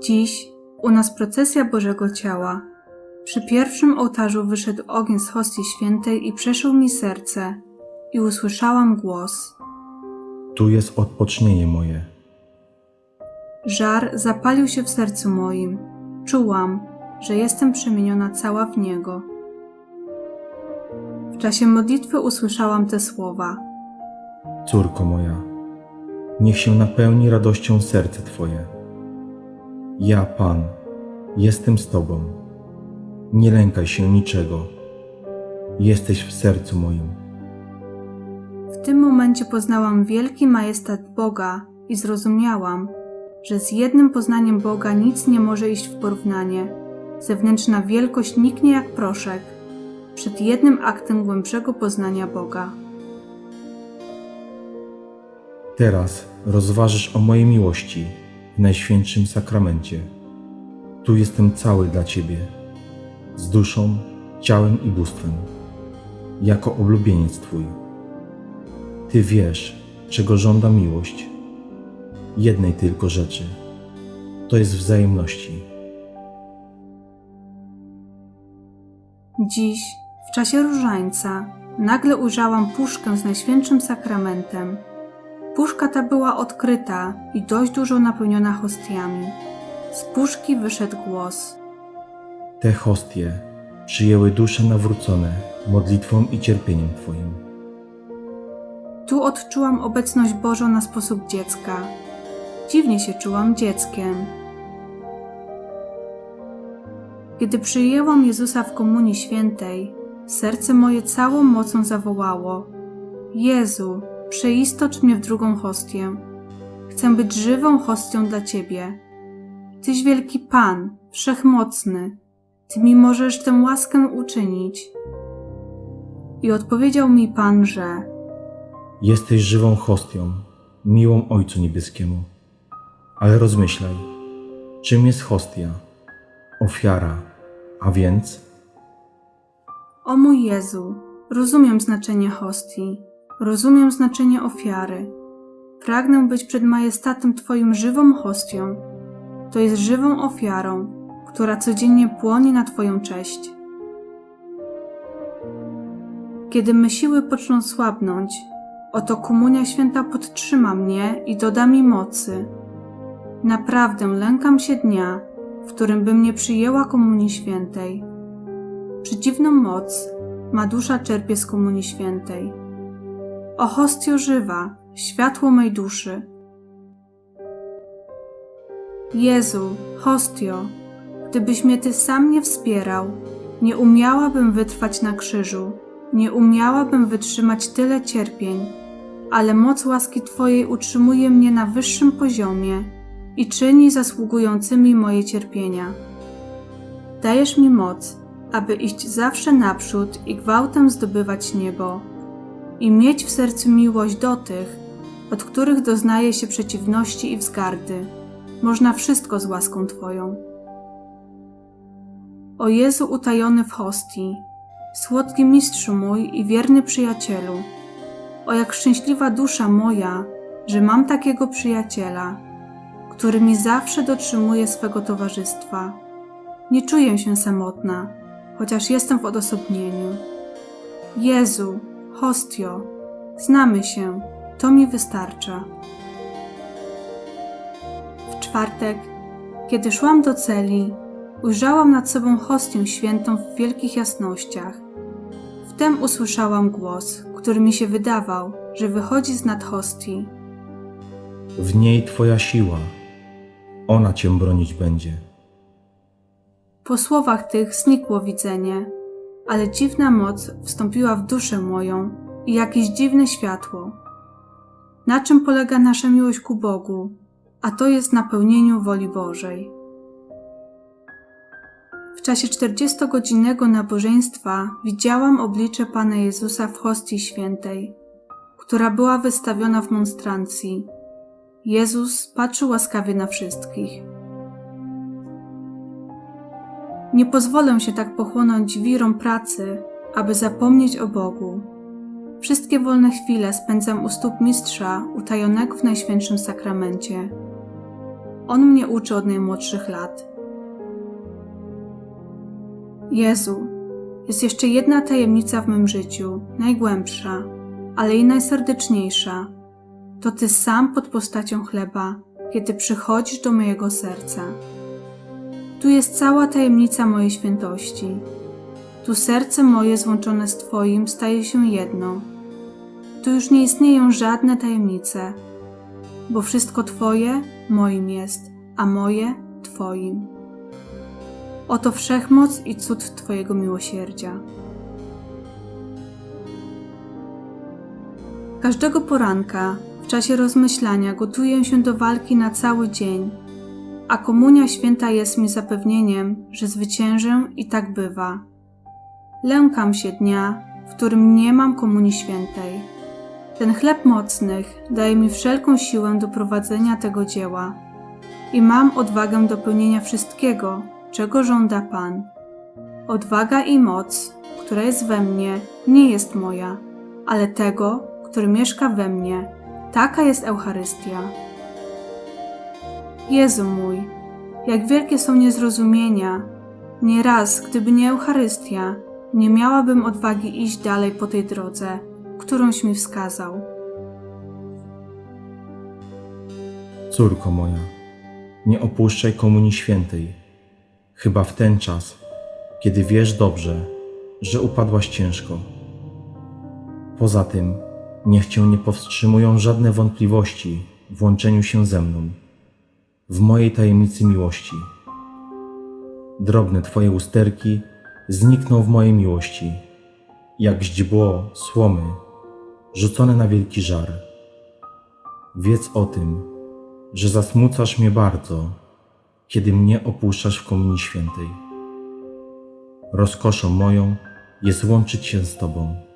Dziś u nas procesja Bożego Ciała. Przy pierwszym ołtarzu wyszedł ogień z hostii świętej i przeszył mi serce i usłyszałam głos. Tu jest odpocznienie moje. Żar zapalił się w sercu moim. Czułam, że jestem przemieniona cała w Niego. W czasie modlitwy usłyszałam te słowa. Córko moja, niech się napełni radością serce Twoje. Ja, Pan, jestem z Tobą. Nie lękaj się niczego. Jesteś w sercu moim. W tym momencie poznałam wielki majestat Boga i zrozumiałam, że z jednym poznaniem Boga nic nie może iść w porównanie. Zewnętrzna wielkość niknie jak proszek przed jednym aktem głębszego poznania Boga. Teraz rozważysz o mojej miłości w Najświętszym Sakramencie. Tu jestem cały dla Ciebie, z duszą, ciałem i bóstwem, jako oblubieniec Twój. Ty wiesz, czego żąda miłość. Jednej tylko rzeczy. To jest wzajemności. Dziś, w czasie różańca, nagle ujrzałam puszkę z Najświętszym Sakramentem. Puszka ta była odkryta i dość dużo napełniona hostiami. Z puszki wyszedł głos. Te hostie przyjęły dusze nawrócone modlitwą i cierpieniem Twoim. Tu odczułam obecność Bożą na sposób dziecka. Dziwnie się czułam dzieckiem. Kiedy przyjęłam Jezusa w Komunii Świętej, serce moje całą mocą zawołało: Jezu, przeistocz mnie w drugą hostię. Chcę być żywą hostią dla Ciebie. Tyś wielki Pan, wszechmocny, Ty mi możesz tę łaskę uczynić. I odpowiedział mi Pan, że Jesteś żywą hostią, miłą Ojcu Niebieskiemu. Ale rozmyślaj, czym jest hostia? Ofiara, a więc O mój Jezu, rozumiem znaczenie hostii, rozumiem znaczenie ofiary. Pragnę być przed majestatem Twoim żywą hostią, to jest żywą ofiarą, która codziennie płonie na Twoją cześć. Kiedy me siły poczną słabnąć, oto Komunia Święta podtrzyma mnie i doda mi mocy. Naprawdę lękam się dnia, w którym bym nie przyjęła Komunii Świętej. Przedziwną moc ma dusza czerpie z Komunii Świętej. O hostio żywa, światło mej duszy. Jezu, hostio, gdybyś mnie Ty sam nie wspierał, nie umiałabym wytrwać na krzyżu, nie umiałabym wytrzymać tyle cierpień, ale moc łaski Twojej utrzymuje mnie na wyższym poziomie i czyni zasługującymi moje cierpienia. Dajesz mi moc, aby iść zawsze naprzód i gwałtem zdobywać niebo, i mieć w sercu miłość do tych, od których doznaje się przeciwności i wzgardy. Można wszystko z łaską Twoją. O Jezu utajony w hostii, słodki mistrzu mój i wierny przyjacielu, o jak szczęśliwa dusza moja, że mam takiego przyjaciela, który mi zawsze dotrzymuje swego towarzystwa. Nie czuję się samotna, chociaż jestem w odosobnieniu. Jezu, hostio, znamy się, to mi wystarcza. W czwartek, kiedy szłam do celi, ujrzałam nad sobą hostię świętą w wielkich jasnościach. Wtem usłyszałam głos, który mi się wydawał, że wychodzi z nad hostii. w niej Twoja siła. Ona Cię bronić będzie. Po słowach tych znikło widzenie, ale dziwna moc wstąpiła w duszę moją i jakieś dziwne światło. Na czym polega nasza miłość ku Bogu, a to jest napełnieniu woli Bożej. W czasie 40-godzinnego nabożeństwa widziałam oblicze Pana Jezusa w hostii świętej, która była wystawiona w monstrancji. Jezus patrzył łaskawie na wszystkich. Nie pozwolę się tak pochłonąć wirą pracy, aby zapomnieć o Bogu. Wszystkie wolne chwile spędzam u stóp mistrza utajonego w Najświętszym Sakramencie. On mnie uczy od najmłodszych lat. Jezu, jest jeszcze jedna tajemnica w mym życiu, najgłębsza, ale i najserdeczniejsza. To Ty sam pod postacią chleba, kiedy przychodzisz do mojego serca. Tu jest cała tajemnica mojej świętości. Tu serce moje złączone z Twoim staje się jedno. Tu już nie istnieją żadne tajemnice, bo wszystko Twoje moim jest, a moje Twoim. Oto wszechmoc i cud Twojego miłosierdzia. Każdego poranka w czasie rozmyślania gotuję się do walki na cały dzień, a komunia święta jest mi zapewnieniem, że zwyciężę i tak bywa. Lękam się dnia, w którym nie mam komunii świętej. Ten chleb mocnych daje mi wszelką siłę do prowadzenia tego dzieła i mam odwagę do pełnienia wszystkiego, czego żąda Pan. Odwaga i moc, która jest we mnie, nie jest moja, ale tego, który mieszka we mnie. Taka jest Eucharystia. Jezu mój, jak wielkie są niezrozumienia. Nieraz, gdyby nie Eucharystia, nie miałabym odwagi iść dalej po tej drodze, którąś mi wskazał. Córko moja, nie opuszczaj komunii świętej, chyba w ten czas, kiedy wiesz dobrze, że upadłaś ciężko. Poza tym, niech cię nie powstrzymują żadne wątpliwości w łączeniu się ze mną, w mojej tajemnicy miłości. Drobne Twoje usterki znikną w mojej miłości, jak źdźbło słomy rzucone na wielki żar. Wiedz o tym, że zasmucasz mnie bardzo, kiedy mnie opuszczasz w Komunii Świętej. Rozkoszą moją jest łączyć się z Tobą.